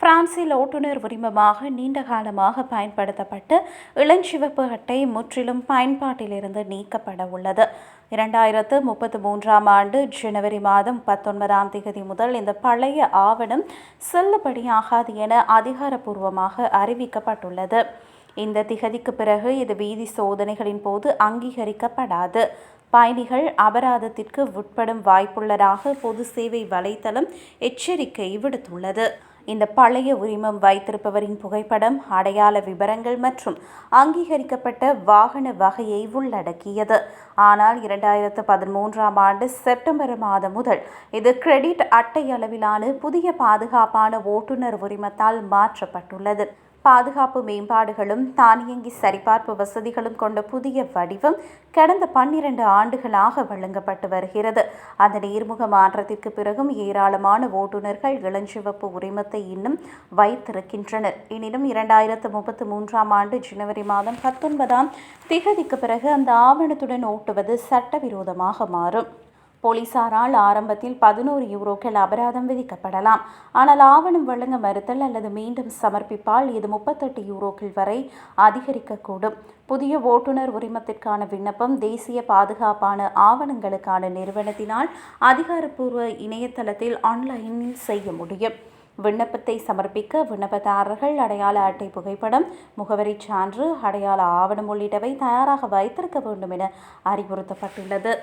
பிரான்சில் ஓட்டுநர் உரிமமாக நீண்ட காலமாக பயன்படுத்தப்பட்ட இளஞ்சிவப்பு அட்டை முற்றிலும் பயன்பாட்டிலிருந்து நீக்கப்பட உள்ளது. இரண்டாயிரத்து முப்பத்து மூன்றாம் ஆண்டு ஜனவரி மாதம் பத்தொன்பதாம் தேதி முதல் இந்த பழைய ஆவணம் செல்லுபடியாகாது என அதிகாரப்பூர்வமாக அறிவிக்கப்பட்டுள்ளது. இந்த திகதிக்கு பிறகு இது வீதி சோதனைகளின் போது அங்கீகரிக்கப்படாது. பயணிகள் அபராதத்திற்கு உட்படும் வாய்ப்புள்ளதாக பொது சேவை வலைத்தளம் எச்சரிக்கை விடுத்துள்ளது. இந்த பழைய உரிமம் வைத்திருப்பவரின் புகைப்படம் அடையாள விவரங்கள் மற்றும் அங்கீகரிக்கப்பட்ட வாகன வகையை உள்ளடக்கியது. ஆனால் இரண்டாயிரத்து பதிமூன்றாம் ஆண்டு செப்டம்பர் மாதம் முதல் இது கிரெடிட் அட்டை அளவிலான புதிய பாதுகாப்பான ஓட்டுநர் உரிமத்தால் மாற்றப்பட்டுள்ளது. பாதுகாப்பு மேம்பாடுகளும் தானியங்கி சரிபார்ப்பு வசதிகளும் கொண்ட புதிய வடிவம் கடந்த பன்னிரண்டு ஆண்டுகளாக வழங்கப்பட்டு வருகிறது. அந்த நேர்முக மாற்றத்திற்கு பிறகும் ஏராளமான ஓட்டுநர்கள் இளஞ்சிவப்பு உரிமத்தை இன்னும் வைத்திருக்கின்றனர். எனினும் இரண்டாயிரத்து முப்பத்து மூன்றாம் ஆண்டு ஜனவரி மாதம் பத்தொன்பதாம் திகதிக்கு பிறகு அந்த ஆவணத்துடன் ஓட்டுவது சட்டவிரோதமாக மாறும். போலீசாரால் ஆரம்பத்தில் பதினோரு யூரோக்கள் அபராதம் விதிக்கப்படலாம். ஆனால் ஆவணம் வழங்க மறுத்தல் அல்லது மீண்டும் சமர்ப்பிப்பால் இது முப்பத்தெட்டு யூரோக்கள் வரை அதிகரிக்கக்கூடும். புதிய ஓட்டுநர் உரிமத்திற்கான விண்ணப்பம் தேசிய பாதுகாப்பான ஆவணங்களுக்கான நிறுவனத்தினால் அதிகாரப்பூர்வ இணையதளத்தில் ஆன்லைனில் செய்ய முடியும். விண்ணப்பத்தை சமர்ப்பிக்க விண்ணப்பதாரர்கள் அடையாள அட்டை புகைப்படம் முகவரி சான்று அடையாள ஆவணம் உள்ளிட்டவை தயாராக வைத்திருக்க வேண்டும் என அறிவுறுத்தப்பட்டுள்ளது.